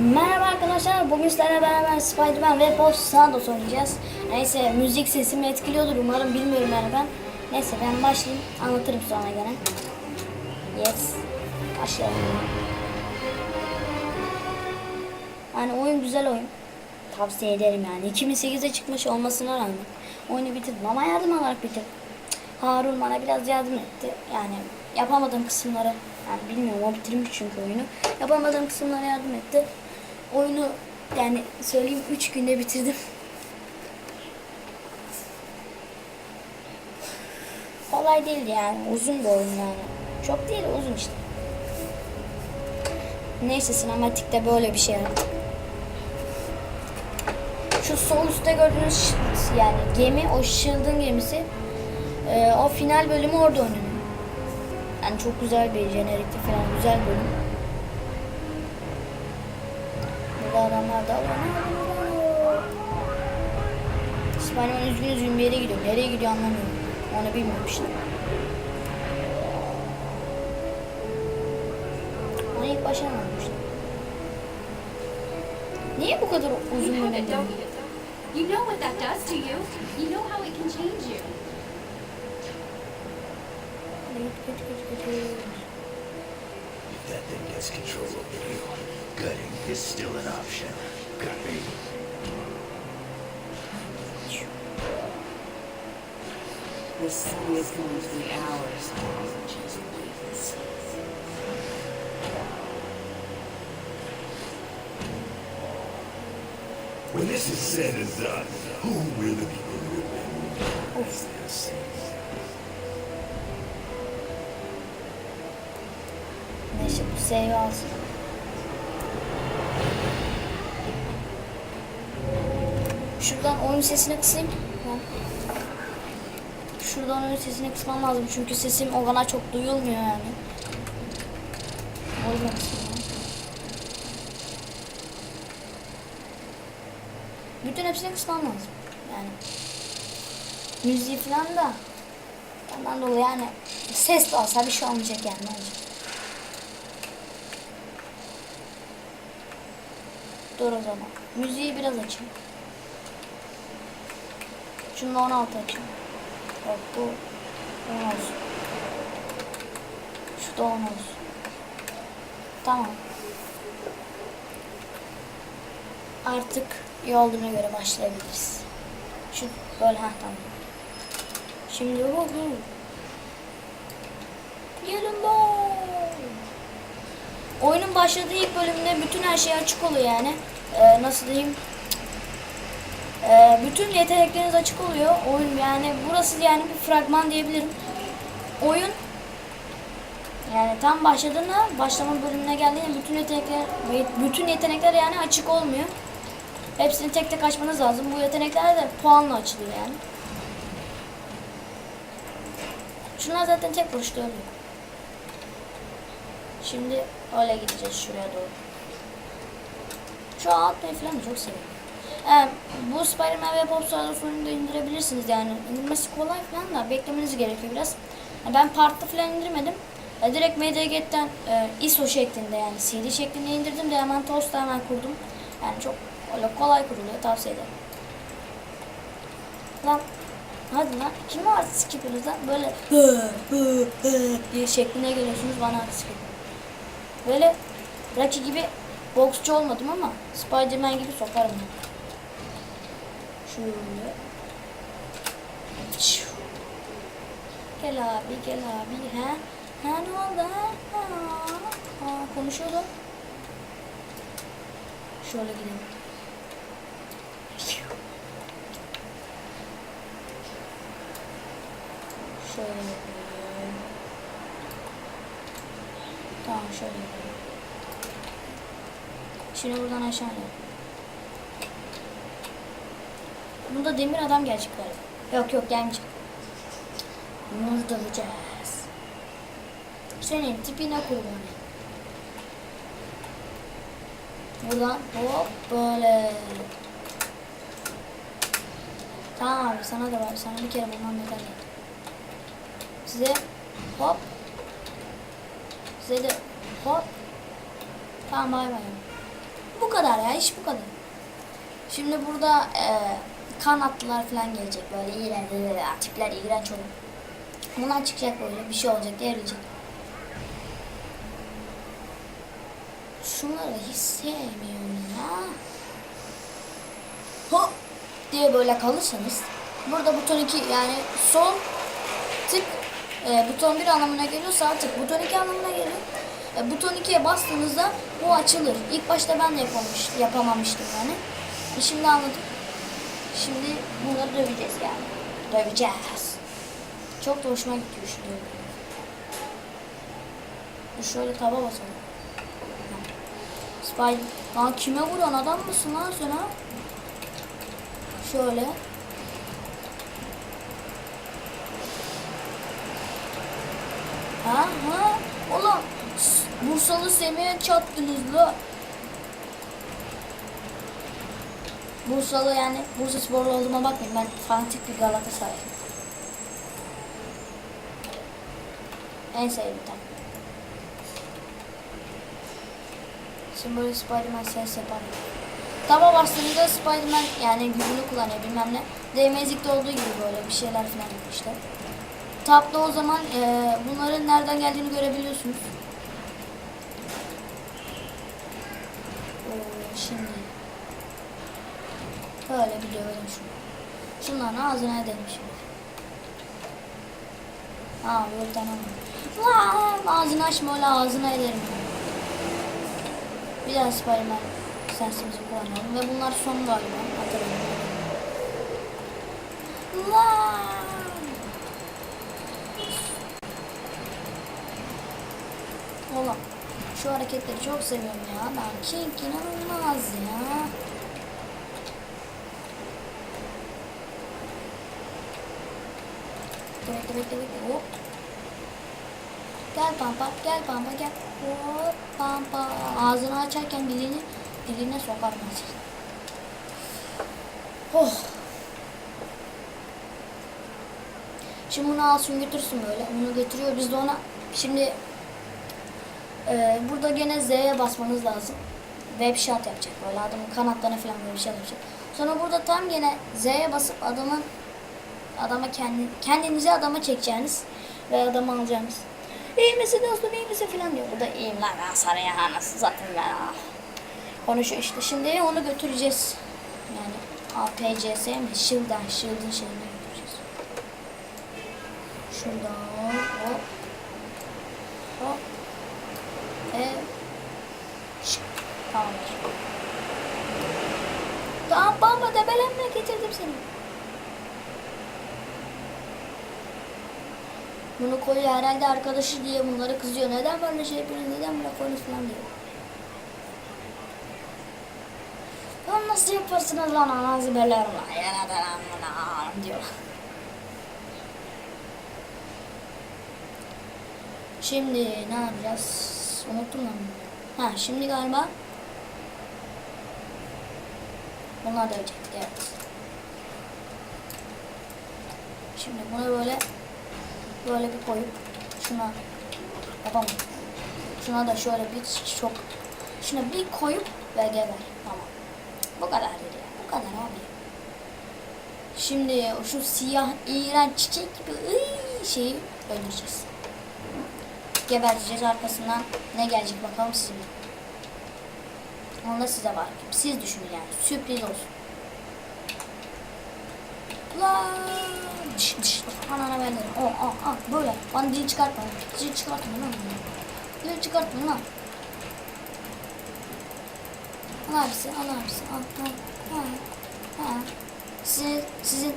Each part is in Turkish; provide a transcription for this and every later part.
Merhaba arkadaşlar, bugün sizlerle beraber Spider-Man ve Boss Santos oynayacağız. Neyse, müzik sesimi etkiliyordur umarım, bilmiyorum yani ben. Neyse ben başlayayım, anlatırım sonra gene. Yes, başlayalım. Yani oyun güzel oyun. Tavsiye ederim yani. 2008'de çıkmış olmasına rağmen oyunu bitirdim ama yardım alarak bitirdim. Harun bana biraz yardım etti. Yani yapamadığım kısımları, yani bilmiyorum o bitirmiş çünkü oyunu. Yapamadığım kısımlara yardım etti. Oyunu yani söyleyeyim 3 günde bitirdim. Kolay değil yani. Uzun bir oyun yani. Çok değil uzun işte. Neyse sinematikte böyle bir şey artık. Şu sol üstte gördüğünüz yani gemi o Shield'ın gemisi. Ee, o final bölümü orada oynanıyor. Yani çok güzel bir jenerikli falan güzel bölüm. Burada adamlar da var. Spiderman üzgün üzgün bir yere gidiyor. Nereye gidiyor anlamıyorum. Onu bilmiyorum işte. Onu ilk başa anlamıştım. Niye bu kadar uzun it, don't you? Know what that does to you. You know how it can change you. If that thing gets control over you, gutting is still an option. Got me? This city is going to be ours. Just wait and see. When this is said and done, who will the people remember? Of. This. Save alsın. Şuradan oyun sesini kısayım. Şuradan oyun sesini kısmam lazım çünkü sesim o kadar çok duyulmuyor yani. O yüzden. Bütün hepsini kısmam lazım. Yani. Müziği falan da. Ondan dolayı yani ses de olsa bir şey olmayacak yani. Ne Dur o zaman. Müziği biraz açayım. Şunu da 16 açayım. Yok bu 10 olsun. Şu da 10 olsun. Tamam. Artık iyi göre başlayabiliriz. Şu böyle ha tamam. Şimdi bu. Gelin bak. Oyunun başladığı ilk bölümde bütün her şey açık oluyor yani. Ee, nasıl diyeyim? Ee, bütün yetenekleriniz açık oluyor. Oyun yani burası yani bir fragman diyebilirim. Oyun yani tam başladığında başlama bölümüne geldiğinde bütün yetenekler bütün yetenekler yani açık olmuyor. Hepsini tek tek açmanız lazım. Bu yetenekler de puanla açılıyor yani. Şunlar zaten tek vuruşta ölüyor. Şimdi öyle gideceğiz şuraya doğru. Şu atmayı falan çok seviyorum. Ee, bu Spider-Man ve Pop oyunu da indirebilirsiniz yani. İndirmesi kolay falan da beklemeniz gerekiyor biraz. Ben partlı falan indirmedim. E, direkt MDG'den e, ISO şeklinde yani CD şeklinde indirdim de hemen tosta hemen kurdum. Yani çok öyle kolay kuruluyor tavsiye ederim. Lan hadi lan kim var skipper'ınız lan böyle hı, hı, hı diye şekline geliyorsunuz bana artist gibi. Böyle Rocky gibi boksçu olmadım ama Spiderman gibi sokarım. Şöyle. Gel abi gel abi ha. Ha ne oldu ha? Ha, ha konuşuyordum. Şöyle gidelim. Şöyle Şöyle yapayım. Şimdi buradan aşağı inelim. Bunda demir adam gelecek galiba. Yok yok gelmeyecek. Bunu döveceğiz. Senin tipine kurban. Buradan hop böyle. Tamam abi sana da var. Sana bir kere bulmam yeterli. Size hop. Size de hop. Tamam bay bay. bu kadar ya iş bu kadar. Şimdi burada e, kanatlılar falan gelecek böyle iğrenç tipler iğrenç olur. Bunlar çıkacak böyle bir şey olacak devrilecek. Şunları hiç sevmiyorum ya. Hop diye böyle kalırsanız burada buton 2 yani sol tık e, buton 1 anlamına geliyor sağ tık buton 2 anlamına geliyor. E, buton 2'ye bastığınızda bu açılır. İlk başta ben de yapamamış, yapamamıştım yani. E, şimdi anladım. Şimdi bunları döveceğiz yani. Döveceğiz. Çok da hoşuma gidiyor şu dövme. Şöyle taba basalım. Spider. Lan kime vuruyorsun adam mısın lan sen ha? Şöyle. Ha ha. S- Bursalı Semih'e çattınız la. Bursalı yani Bursa sporlu olduğuma bakmayın ben fanatik bir Galatasaray. En sevdiğim takım. Şimdi böyle Spiderman ses yapar. Taba bastığında Spiderman yani gücünü kullanıyor bilmem ne. Değmezlikte olduğu gibi böyle bir şeyler falan işte. Tapta o zaman e, bunların nereden geldiğini görebiliyorsunuz. Ee, şimdi böyle bir dövelim şunu. Şunların ağzına edelim şimdi. Aa tamam. Vaa, ağzını açma öyle ağzına ederim. Bir daha Spiderman sensimizi kullanalım ve bunlar son galiba. Hatırlamıyorum. Vaa! Oğlum şu hareketleri çok seviyorum ya. Ben King inanılmaz ya. Bekle bekle bekle. Hop. Gel pampa, gel pampa, gel. Hop pampa. Ağzını açarken dilini diline sokar nasıl. Oh. Şimdi bunu alsın götürsün böyle. Bunu götürüyor. Biz de ona şimdi e, burada gene Z'ye basmanız lazım. Web shot yapacak böyle adamın kanatlarına falan böyle bir şey yapacak. Sonra burada tam gene Z'ye basıp adamın adama kendi kendinizi adama çekeceğiniz ve adamı alacağınız. İyi misin dostum iyi misin falan diyor. Burada iyiyim lan ben sana ya nasıl zaten ben ah. Konuşuyor işte. Şimdi onu götüreceğiz. Yani APCS mi? Shield'dan, Shield'ın şeyine götüreceğiz. Şuradan. Hop. Seni. Bunu koyuyor herhalde arkadaşı diye bunları kızıyor. Neden böyle şey yapıyorsunuz? Neden böyle koyuyorsunuz falan diyor. Lan nasıl yaparsınız lan ananızı beler lan. Yaradan amına diyor. Şimdi ne yapacağız? Unuttum lan. Ha şimdi galiba bunlar da ölecek. Evet. Şimdi bunu böyle böyle bir koyup şuna yapamam. Şuna da şöyle bir çok şuna bir koyup ve geber. Tamam. Bu kadar dedi. Bu kadar abi. Şimdi şu siyah iğrenç çiçek gibi ıy, şeyi öldüreceğiz. Geberteceğiz arkasından ne gelecek bakalım size. Onu da size var. Siz düşünün yani. Sürpriz olsun. Lan. Anana ben dedim. O, o, o, böyle. Bana dil çıkartma. Dil çıkartma lan. Dil çıkartma lan. Al abisi, al abisi, al, al, al. Sizin, sizin,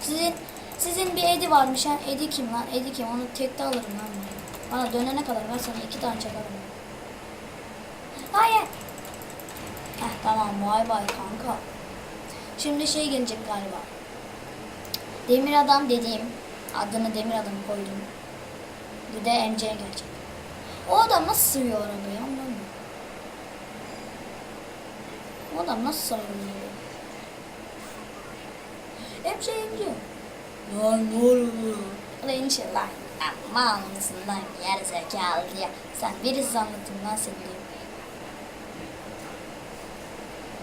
sizin, sizin bir Edi varmış ha. Edi kim lan? Edi kim? Onu tekte alırım lan. Bana dönene kadar ben sana iki tane çakarım. Hayır. Heh tamam bay bay kanka. Şimdi şey gelecek galiba. Demir adam dediğim adını demir adam koydum. Bir de MC gelecek. O adam nasıl sığıyor arabaya anlamıyorum. O adam nasıl sığıyor? MC MC. Lan ne oluyor? Lan şey lan. Aman mısın lan yer zekalı diye. Sen birisi anlatın lan seni diyor.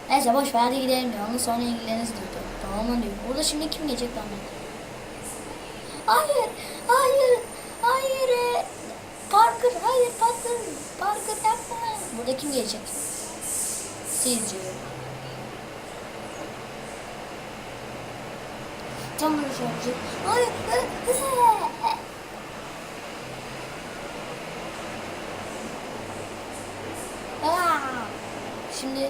Neyse boş ver hadi gidelim diyor. Ondan sonra ilgileniriz diyor. Mı diyor. Burada şimdi kim gelecek lan? Hayır, hayır, hayır. Parker, hayır Parker. Parker yapma. Burada kim gelecek? Sizce. Tam böyle şey olacak. Hayır. Şimdi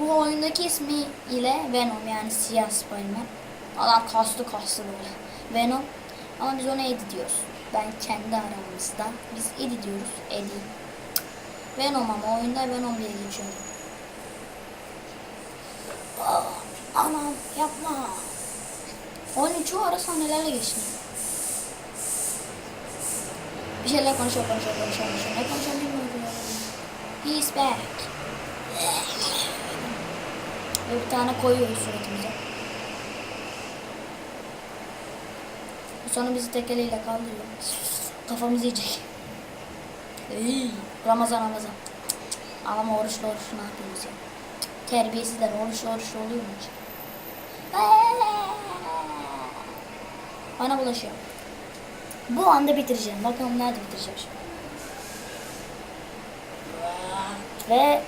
bu oyundaki ismi ile Venom yani siyah Spiderman. Adam kaslı kaslı böyle. Venom. Ama biz ona Eddie diyoruz. Ben kendi aramızda. Biz Eddie diyoruz. Eddie. Venom ama oyunda Venom diye geçiyor. Aa, Anam yapma. Oyunun çoğu ara sahnelerle geçti. Bir şeyler konuşuyor, konuşuyor, konuşuyor, konuşuyor. Ne konuşuyor bilmiyorum. He's back. Ve bir tane koyuyor suratımıza. Sonra bizi tek eliyle kaldırıyor. Kafamızı yiyecek. Ey, Ramazan Ramazan. Ama oruçlu oruçlu ne yapıyoruz ya? Terbiyesizler oruçlu oruçlu oluyor mu hiç? Bana bulaşıyor. Bu anda bitireceğim. Bakalım nerede bitireceğim şimdi. Ve.